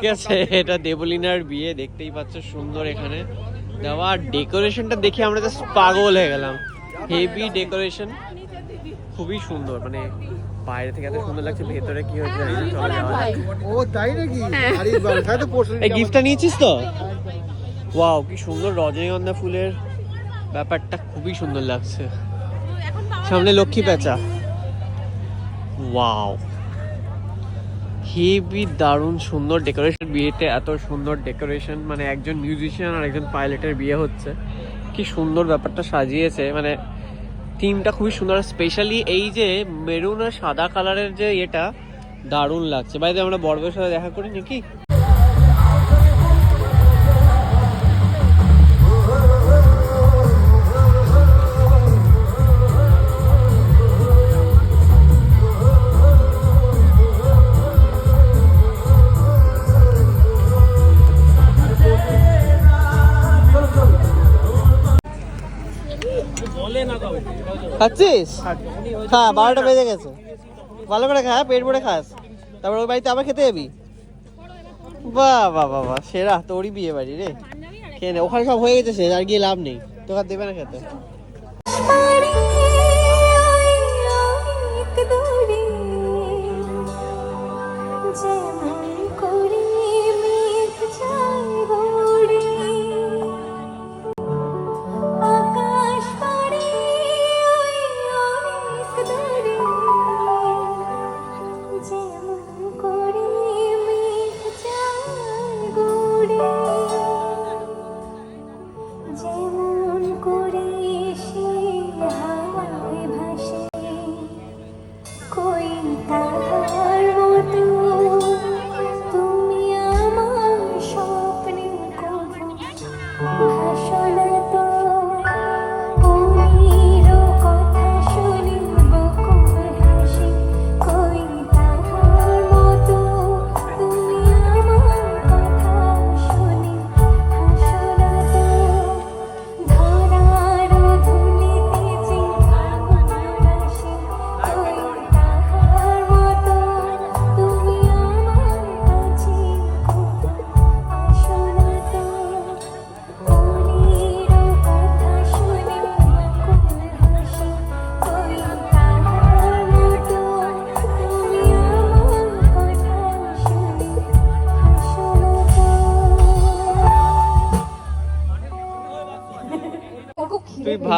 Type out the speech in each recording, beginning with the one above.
ঠিক আছে এটা দেবলিনার বিয়ে দেখতেই পাচ্ছ সুন্দর এখানে। দেওয়া ডেকোরেশনটা দেখে আমরা জাস্ট পাগল হয়ে গেলাম। হেভি ডেকোরেশন খুবই সুন্দর মানে বাইরে থেকে এত সুন্দর লাগছে ভেতরে কি হচ্ছে। ও তাই নাকি? এই গিফটটা নিয়েছিস তো? ওয়াও কি সুন্দর রজনীগন্ধা ফুলের ব্যাপারটা খুবই সুন্দর লাগছে। সামনে লক্ষ্মী পেঁচা। ওয়াও হেভি দারুণ সুন্দর ডেকোরেশন বিয়েতে, এত সুন্দর ডেকোরেশন মানে একজন মিউজিশিয়ান আর একজন পাইলটের বিয়ে হচ্ছে। কি সুন্দর ব্যাপারটা সাজিয়েছে মানে থিমটা খুবই সুন্দর। স্পেশালি এই যে মেরুন আর সাদা কালারের যে এটা দারুণ লাগছে। বাইরে আমরা বড়বের সাথে দেখা করি নাকি? খাচ্ছিস? খা বারোটা বেজে গেছে। ভালো করে খা পেট ভরে খাস। তারপর ওই বাড়িতে আবার খেতে যাবি? বাহ বাহ বাহ বাহ সেরা তোরই বিয়ে বাড়ি রে। খেয়ে নে ওখানে সব হয়ে গেছে সে আর গিয়ে লাভ নেই। তোকে আর দেবে না খেতে।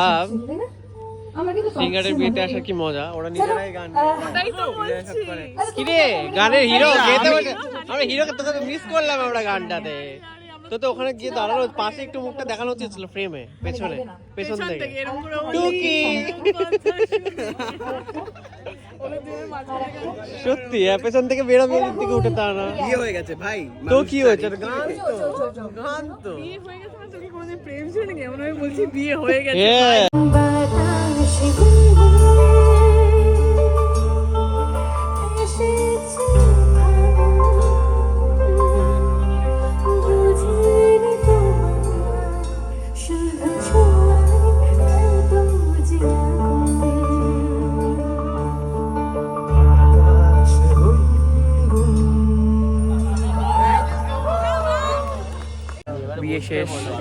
ভাব। সিঙ্গারের বিয়েতে আসার কি মজা? ওরা নিজেরাই গান কিরে। গানের হিরো গেতে আমরা হিরোকে তোকে মিস করলাম আমরা গানটাতে। তো তো ওখানে গিয়ে দাঁড়ানো পাশে একটু মুখটা দেখানো উচিত ছিল ফ্রেমে পেছনে পেছন থেকে। টুকি। সত্যি হ্যাঁ পেছন থেকে বেরোবে এদিক থেকে উঠে তা না বিয়ে হয়ে গেছে ভাই? তো কি হয়েছে? গান তো গান তো হ্যাঁ বাতাস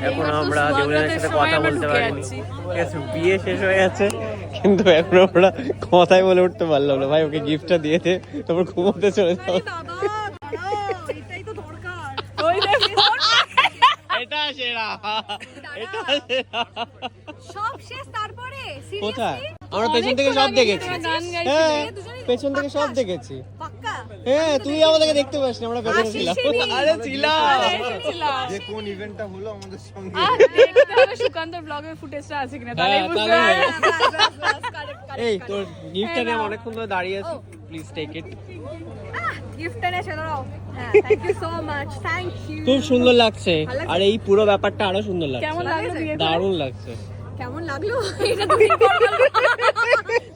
এখন আমরা দেবলিনের সাথে কথা বলতে পারিনি। বিয়ে শেষ হয়ে গেছে কিন্তু এখন আমরা কথাই বলে উঠতে পারলাম না। ভাই ওকে গিফটটা দিয়ে দে তারপর ঘুমোতে চলে যাও। এটা সেরা। এটা সেরা। সব শেষ তারপরে? কোথায়? আমরা পেছন থেকে সব দেখেছি। হ্যাঁ পেছন থেকে সব দেখেছি। পাক্কা হ্যাঁ তুই আমাদেরকে দেখতে পাস না আমরা পেছনে ছিলাম। আরে ছিলাম। যে কোন ইভেন্টটা হলো আমাদের সঙ্গে। সুকান্ত ব্লগের ফুটেজটা আছে কিনা হ্যাঁ, বুঝতে এই তোর গিফটটা নিয়ে অনেকক্ষণ ধরে দাঁড়িয়ে আছি প্লিজ টেক ইট হ্যাঁ খুব সুন্দর লাগছে। আর এই পুরো ব্যাপারটা আরও সুন্দর লাগছে। কেমন লাগল বিয়ে দারুণ লাগছে। কেমন লাগল? এটা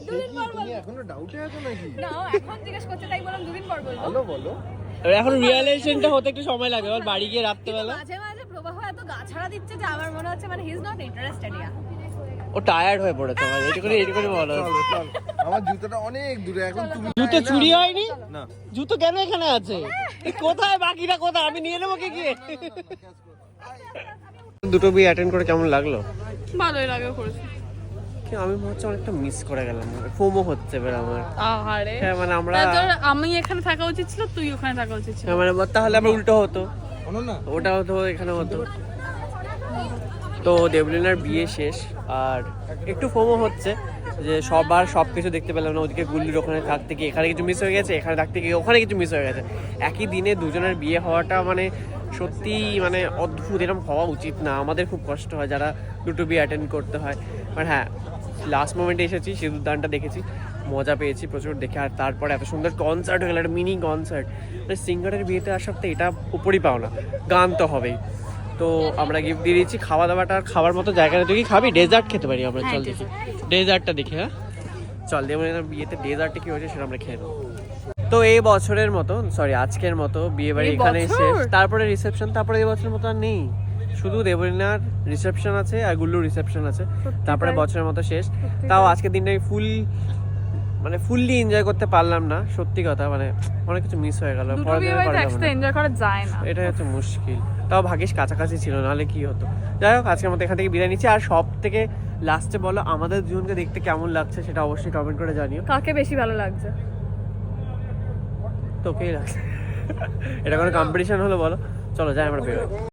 দুদিন পর বলব। এখনও ডাউটে আছো নাকি? না ও এখন জিজ্ঞেস করতে তাই বললাম দুদিন পর বলব। ভালো বলো। এখন রিয়েলাইজেশনটা হতে একটু সময় লাগে। আর বাড়ি গিয়ে রাত্রেবেলা মাঝে মাঝে প্রবাহ এত গাছাড়া দিচ্ছে যে আমার মনে হচ্ছে মানে he is not interested yeah O tired হয়ে পড়েছে আমার এইটুকুনি এইটুকুনি বলো। চলো চলো। আমার জুতোটা অনেক দূরে এখন তুমি জুতো চুরি হয়নি? না। জুতো কেন এখানে আছে? কোথায় বাকিটা কোথায়? আমি নিয়ে নেব কে গিয়ে? দুটো বিয়ে অ্যাটেন্ড করে কেমন লাগল? ভালোই লাগে করেছি। কি আমি মনে হচ্ছে অনেকটা মিস করে গেলাম। ফোমো হচ্ছে এবার আমার। আহারে। হ্যাঁ মানে আমরা আমি এখানে থাকা উচিত ছিল তুই ওখানে থাকা উচিত ছিল। হ্যাঁ, মানে তাহলে আমরা উল্টো হতো। না ওটা হতো এখানে হতো। তো দেবলিনার বিয়ে শেষ আর একটু ফোমো হচ্ছে যে সবার সব কিছু দেখতে পেলাম না ওদিকে গুল্লির ওখানে থাকতে গিয়ে এখানে কিছু মিস হয়ে গেছে এখানে থাকতে গিয়ে ওখানে কিছু মিস হয়ে গেছে। একই দিনে দুজনের বিয়ে হওয়াটা মানে সত্যি মানে অদ্ভুত এরকম হওয়া উচিত না। আমাদের খুব কষ্ট হয় যারা দুটো বিয়ে অ্যাটেন্ড করতে হয়। বাট হ্যাঁ লাস্ট মোমেন্টে এসেছি সিঁদুর দানটা দেখেছি মজা পেয়েছি প্রচুর দেখে। আর তারপরে এত সুন্দর কনসার্ট হয়ে গেল একটা মিনি কনসার্ট মানে সিঙ্গারের বিয়েতে আসার তো এটা উপরই পাও না গান তো হবেই। তো আমরা গিফট দিয়ে দিয়েছি খাওয়া দাওয়াটা আর খাওয়ার মতো জায়গা। তুই কি খাবি? ডেজার্ট খেতে পারি আমরা চল দেখি। ডেজার্টটা দেখি হ্যাঁ? চল দিয়ে মানে বিয়েতে ডেজার্টে কি হয়েছে সেটা আমরা খেয়ে নেব। তো এই বছরের মতো সরি আজকের মতো বিয়ে বাড়ি এখানে? শেষ। তারপরে রিসেপশন তারপরে এই বছরের মতো আর নেই। শুধু দেবরিনার রিসেপশন আছে আর গুল্লুর রিসেপশন আছে। তারপরে বছরের মতো শেষ। তাও আজকের দিনটা আমি ফুল মানে ফুললি এনজয় করতে পারলাম না সত্যি কথা মানে অনেক কিছু মিস হয়ে গেল। এনজয় করা যায় না। এটাই হচ্ছে মুশকিল। তাও ভাগ্যিস কাছাকাছি ছিল নাহলে কি হতো? যাই হোক আজকের মতো এখান থেকে বিদায় নিচ্ছি। আর সব থেকে লাস্টে বলো আমাদের দুজনকে দেখতে কেমন লাগছে সেটা অবশ্যই কমেন্ট করে জানিও। কাকে বেশি ভালো লাগছে? তোকেই লাগছে। এটা কোনো কম্পিটিশন হলো বলো? চলো যাই আমরা বেরোই।